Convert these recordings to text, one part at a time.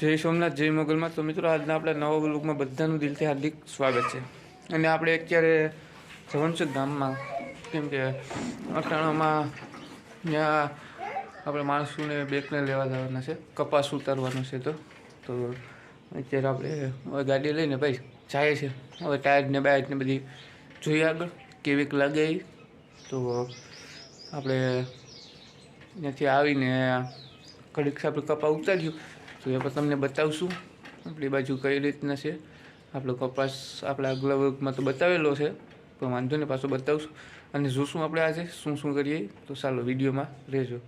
જય સોમનાથ, જય મોગલમાં. તો મિત્રો, આજના આપણા નવા બ્લોગમાં બધાનું દિલથી હાર્દિક સ્વાગત છે. અને આપણે અત્યારે જવાનું છે ગામમાં કેમ કે અટાણામાં ત્યાં આપણે માણસોને બેકને લેવા જવાના છે. કપાસ ઉતારવાનો છે તો. તો અત્યારે આપણે હવે ગાડી લઈને ભાઈ જાય છે. હવે ટાયરને બાયરને બધી જોઈએ આગળ કેવીક લાગે તો આપણે ત્યાંથી આવીને ઘડીક આપણે કપા ઉતાર્યું. તો એ પણ તમને બતાવશું. આપણી બાજુ કઈ રીતના છે? આપણો કપાસ આપણા આગલા વર્ગમાં તો બતાવેલો છે, પણ વાંધો નહીં, પાછો બતાવશું. અને જોશું આપણે આજે શું શું કરીએ, તો ચાલો વિડીયોમાં રહેજો.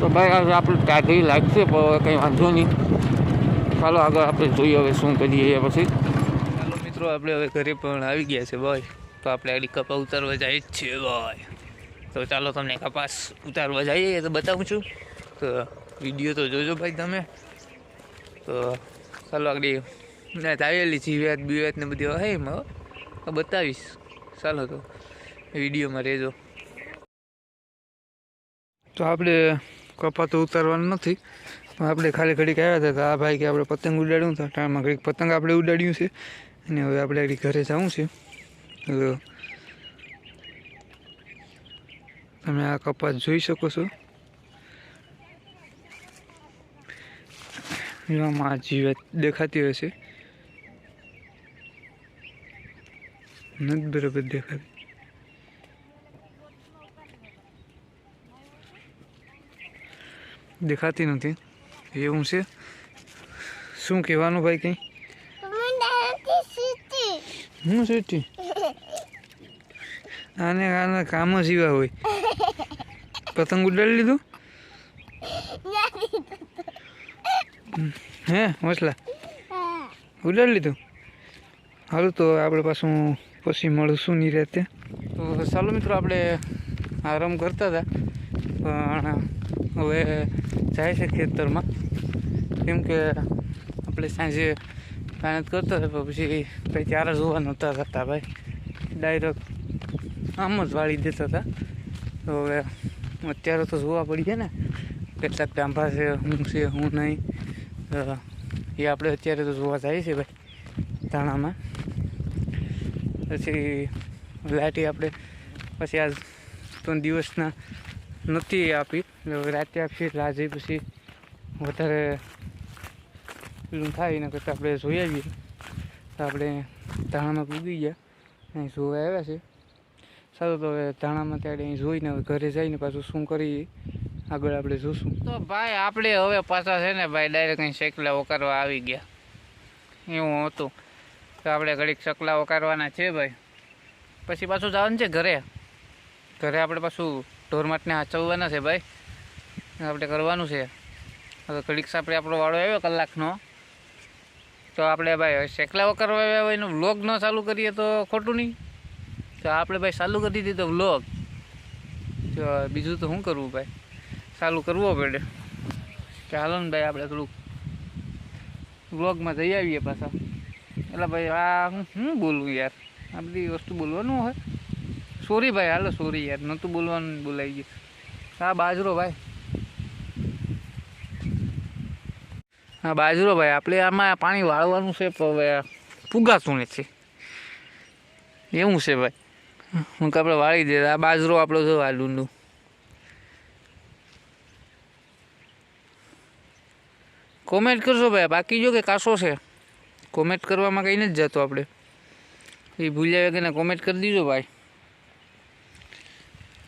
તો ભાઈ, આજે આપણે ટાઢી લાગશે, પણ કંઈ વાંધો નહીં. ચાલો આગળ આપણે જોઈએ હવે શું કરીએ પછી. મિત્રો, આપણે હવે ઘરે પણ આવી ગયા છે ભાઈ તો આપણે આડી કપા ઉતારવા જઈએ જ છીએ ભાઈ તો ચાલો તમને કપાસ ઉતારવા જઈએ તો બતાવું છું. તો વીડિયો તો જોજો ભાઈ તમે. તો ચાલો આગળ ના આવેલી જીવ્યાત બીવ્યાત ને બધી હે. એમાં બતાવીશ. ચાલો તો વિડીયોમાં રહેજો. તો આપણે કપા તો ઉતારવાનું નથી. પણ આપણે ખાલી ઘડીક આવ્યા હતા આ ભાઈ કે આપણે પતંગ ઉડાડ્યું હતા ટાણમાં ઘડીક પતંગ આપણે ઉડાડ્યું છે. અને હવે આપણે આગળ ઘરે જવું છે. તમે આ કપાસ જોઈ શકો છો. એવામાં આ જીવત દેખાતી હોય છે. નથી બરાબર દેખાતી. દેખાતી નથી. એવું છે. શું કહેવાનું ભાઈ કંઈ? હું શેઠી? આને આના કામ જ એવા હોય. પતંગ ઉડાડી લીધું? હે હોસલા ઉડાડી લીધું? હાલું તો આપણે પાછું પછી મળશું નહીં રહેતે તો ચાલો મિત્રો આપણે આરામ કરતા હતા. પણ હવે જાય છે ખેતરમાં. કેમ કે આપણે સાંજે મહેનત કરતો હતા પછી કંઈ ચાર જોવા નહોતા થતા ભાઈ ડાયરેક્ટ આમ જ વાળી દેતા હતા તો હવે અત્યારે તો જોવા પડી છે ને કેટલાક ટાંભા છે હું છે હું નહીં એ આપણે અત્યારે તો જોવા જાય છે ભાઈ ધાણામાં પછી લાટી આપણે પછી આજ ત્રણ દિવસના નથી આપી રાતે આપીએ આજે પછી વધારે પેલું થાય એના કરતાં આપણે જોઈ આવીએ. તો આપણે ધાણામાં પૂગી ગયા. અહીં જોવા આવ્યા છે. સારું, તો હવે ધાણામાં ત્યારે અહીં જોઈને હવે ઘરે જઈને પાછું શું કરીએ? આગળ આપણે જોશું. તો ભાઈ, આપણે હવે પાછા છે ને ભાઈ ડાયરેક્ટ અહીં શેકલા કરવા આવી ગયા. એવું હતું. તો આપણે ઘડીક ચકલા કરવાના છે ભાઈ. પછી પાછું જવાનું છે ઘરે. ઘરે આપણે પાછું ઢોરમાટને હાચવવાના છે ભાઈ. આપણે કરવાનું છે. હવે ઘડીક આપણે આપણો વાળો આવ્યો કલાકનો. તો આપણે ભાઈ શેકલાઓ કરવા હોય એનો વ્લોગ ન ચાલુ કરીએ તો ખોટું નહીં. તો આપણે ભાઈ ચાલુ કરી દીધો વ્લોગ તો બીજું તો શું કરવું ભાઈ? ચાલુ કરવો પડે. હાલો ને ભાઈ આપણે થોડુંક વ્લોગમાં જઈ આવીએ પાછા. એટલે ભાઈ આ હું શું બોલું યાર? આ બધી વસ્તુ બોલવાનું હોય. સોરી ભાઈ, હાલો સોરી યાર. નહોતું બોલવાનું, બોલાઈ ગયું. હા બાજરો ભાઈ. હા, બાજરો ભાઈ, આપણે આમાં પાણી વાળવાનું છે હવે ફુગાતું નથી એવું છે ભાઈ. હું કે આપણે વાળી દે આ બાજરો આપણો આ ડુંડું કોમેન્ટ કરશો ભાઈ, બાકી જો કે કાસો છે. કોમેન્ટ કરવામાં કંઈ નથી જતો આપણે. એ ભૂલ્યા વગરને કોમેન્ટ કરી દીજો ભાઈ.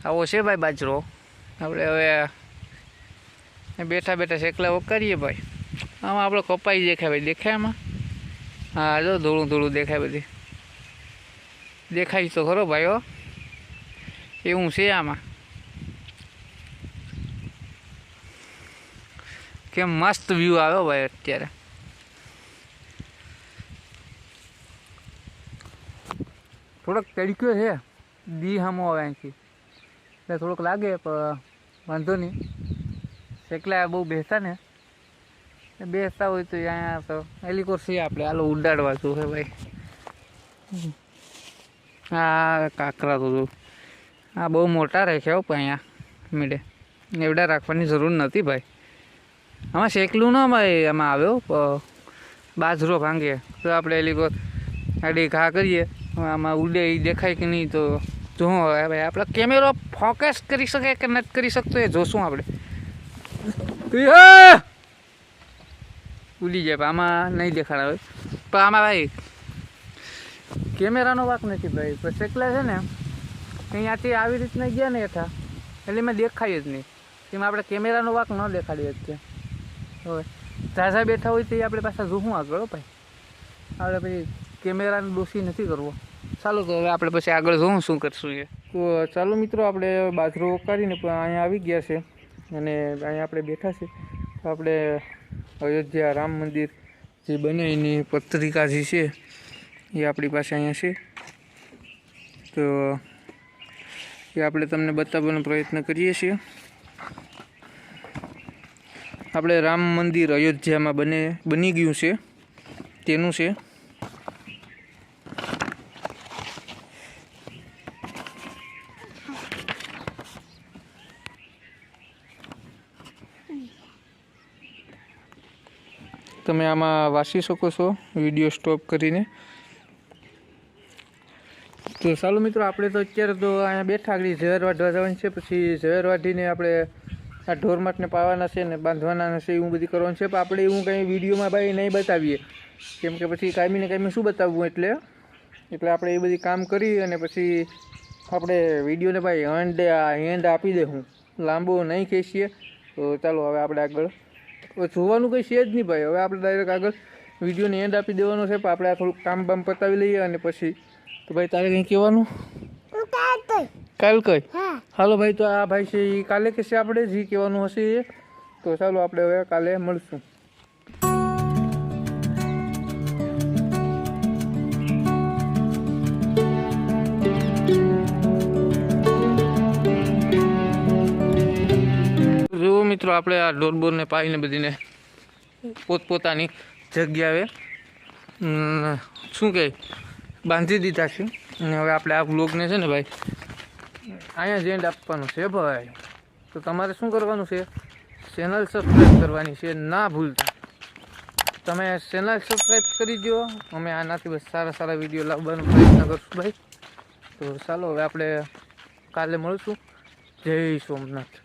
આવો છે ભાઈ બાજરો. આપણે હવે બેઠા બેઠા શેકલા વકારીએ ભાઈ. આમાં આપણે કપાઈ દેખાય ભાઈ દેખાય આમાં હા, જો ધોળું ધોળું દેખાય બધી. દેખાય તો ખરો ભાઈ એવું છે આમાં. કેમ મસ્ત વ્યૂ આવ્યો ભાઈ અત્યારે. થોડોક તડક્યો છે. દી હમો આવે અહીંથી. એટલે થોડોક લાગે, પણ વાંધો નહીં. શેકલા બહુ બેસતા ને. બેસતા હોય તો અહીંયા તો હેલિકોપ્ટર છે આપણે. હાલો, ઉડાડવા શું હે ભાઈ? હા કાંકરા તો આ બહુ મોટા રહેશે હો અહીંયા. મીડે, એવડા રાખવાની જરૂર નથી ભાઈ. આમાં શેકલું ન ભાઈ, આમાં આવ્યો બાજરો ભાંગે. તો આપણે એલી કો આડી ઘા કરીએ. આમાં ઉડે એ દેખાય કે નહીં તો જો હવે ભાઈ. આપણે કેમેરો ફોકસ કરી શકે કે નથી કરી શકતો એ જોશું આપણે. એ! ઉડી જાય, પણ આમાં નહીં દેખાડાવે. પણ આમાં ભાઈ, કેમેરાનો વાક નથી ભાઈ, પણ શેકલા છે ને, અહીંયાથી આવી રીતના ગયા ને હેઠા, એટલે મેં દેખાય જ નહીં. એમાં આપણે કેમેરાનો વાક ન દેખાડીએ જ હવે ઝાઝા બેઠા હોય તો એ આપણે પાછા જોવું આગળ ભાઈ. આપણે પછી કેમેરાને દોષી નથી કરવો. ચાલો તો હવે આપણે પછી આગળ જોઉં શું કરશું એ. તો ચાલો મિત્રો, આપણે બાજરો કાઢીને પણ અહીંયા આવી ગયા છે. અને અહીંયા આપણે બેઠા છે. તો આપણે અયોધ્યા રામ મંદિર જે બને એની પત્રિકા જે છે, એ આપણી પાસે અહીંયા છે. તો એ આપણે તમને બતાવવાનો પ્રયત્ન કરીએ છીએ. આપણે રામ મંદિર અયોધ્યામાં બને, બની ગયું છે, તેનું છે. તમે આમાં વાંચી શકો છો, વીડિયો સ્ટોપ કરીને. તો ચાલો મિત્રો, આપણે તો અત્યારે તો અહીંયા બેઠા આગળ ઝેર વાઢવા જવાનું છે, પછી ઝેર વાઢીને આપણે આ ઢોરમાટને પાવાના છે ને બાંધવાના છે, એવું બધું કરવાનું છે. પણ આપણે એવું કંઈ વિડીયોમાં ભાઈ નહીં બતાવીએ. કેમ કે પછી કાયમી ને કાયમી શું બતાવવું એટલે? એટલે આપણે એ બધી કામ કરી અને પછી આપણે વિડીયોને ભાઈ હેન્ડ હેન્ડ આપી દે હું. લાંબો નહીં ખેંચીએ. તો ચાલો હવે આપણે આગળ જોવાનું કંઈ છે જ નહીં ભાઈ. હવે આપણે ડાયરેક્ટ આગળ વિડીયોને એન્ડ આપી દેવાનો છે. પણ આપણે આ થોડુંક કામ બામ પતાવી લઈએ અને પછી તો ભાઈ તારે કંઈ કહેવાનું? કાલ કઈ. હાલો ભાઈ તો આ ભાઈ છે એ કાલે કહેશે આપણે? જે કહેવાનું હશે એ. તો ચાલો આપણે હવે કાલે મળશું. મિત્રો, આપણે આ ડોરબોરને પાઈને બધીને પોતપોતાની જગ્યાએ શું કહે બાંધી દીધા છે. અને હવે આપણે આ બ્લોગને છે ને ભાઈ, અહીંયા જ એન્ડ આપવાનો છે ભાઈ. તો તમારે શું કરવાનું છે? ચેનલ સબસ્ક્રાઈબ કરવાની છે, ના ભૂલતા. તમે ચેનલ સબસ્ક્રાઈબ કરી દો અમે આનાથી બસ સારા સારા વીડિયો લાવવાનો પ્રયત્ન કરશું ભાઈ. તો ચાલો, હવે આપણે કાલે મળશું. જય સોમનાથ.